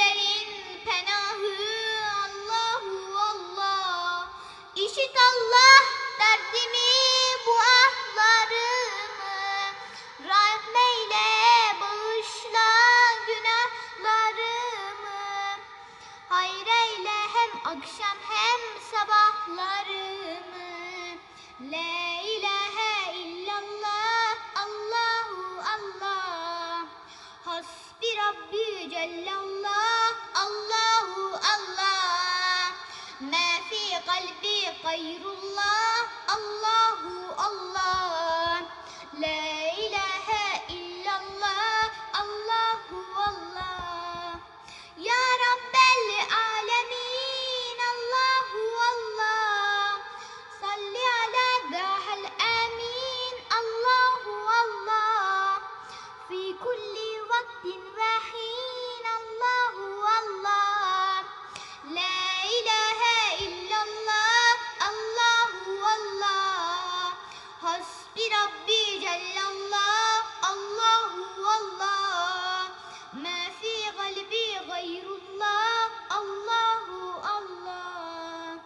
kötülerin penahı Allahu Allah. İşit Allah derdimi bu ahlarımı. Rahmeyle bağışla günahlarımı. Hayreyle hem akşam Rabbi Cellallah Allahu Allah. Ma fi kalbi gayrullah Allahu Allah.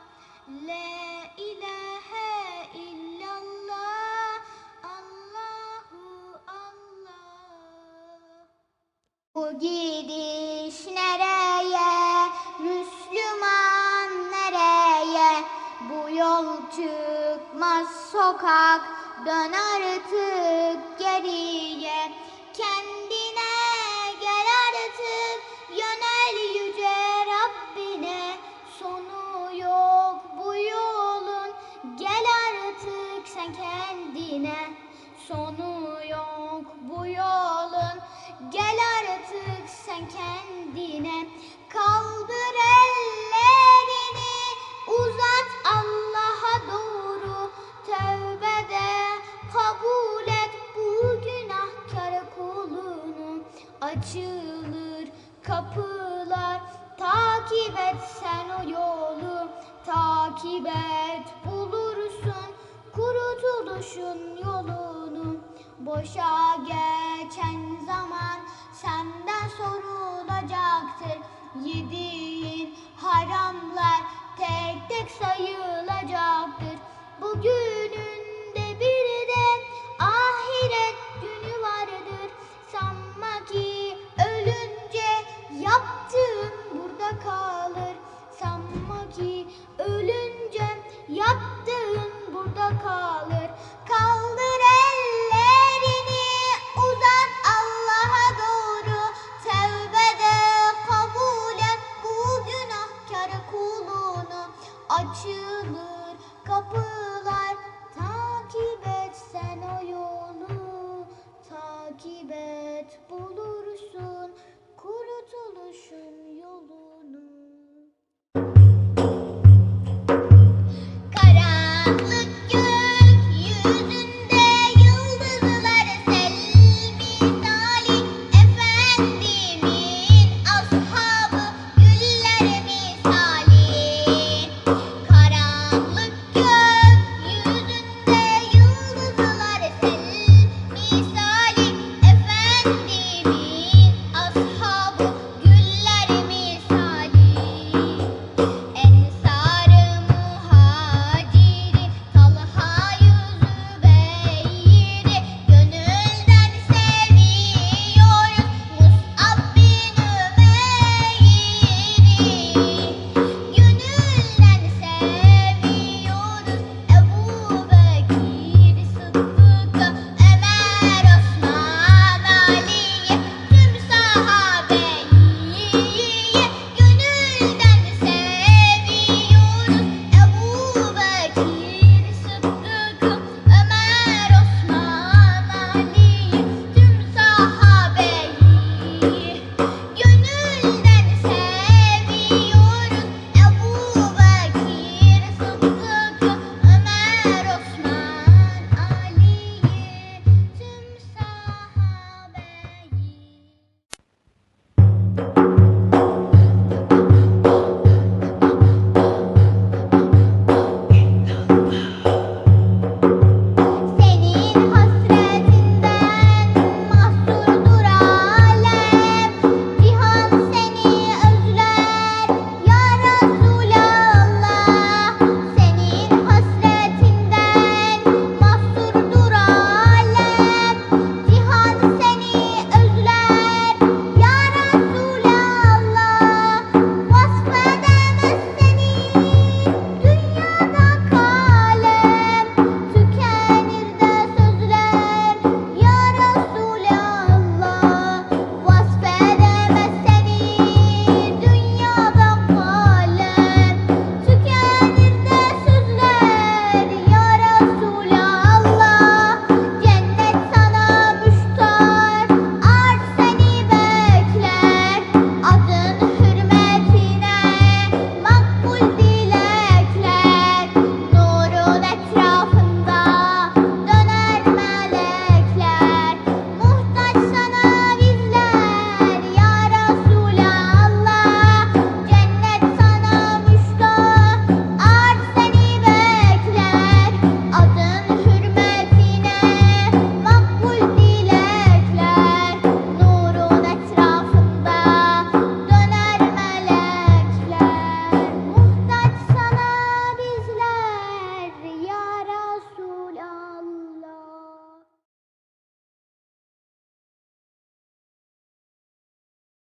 La ilahe illallah Allahu Allah. Bu gidiş nereye? Müslüman nereye? Bu yol çıkmaz sokak Dön artık geriye Kendine gel artık. Yönel yüce Rabbine Sonu yok bu yolun. Gel artık sen kendine Sonu yok bu yolun. Gel artık sen kendine Kaldır ellerini kapılar. Takip et sen o yolu. Takip et bulursun Kurtuluşun yolunu. Boşa geçen zaman Senden sorulacaktır. Yediğin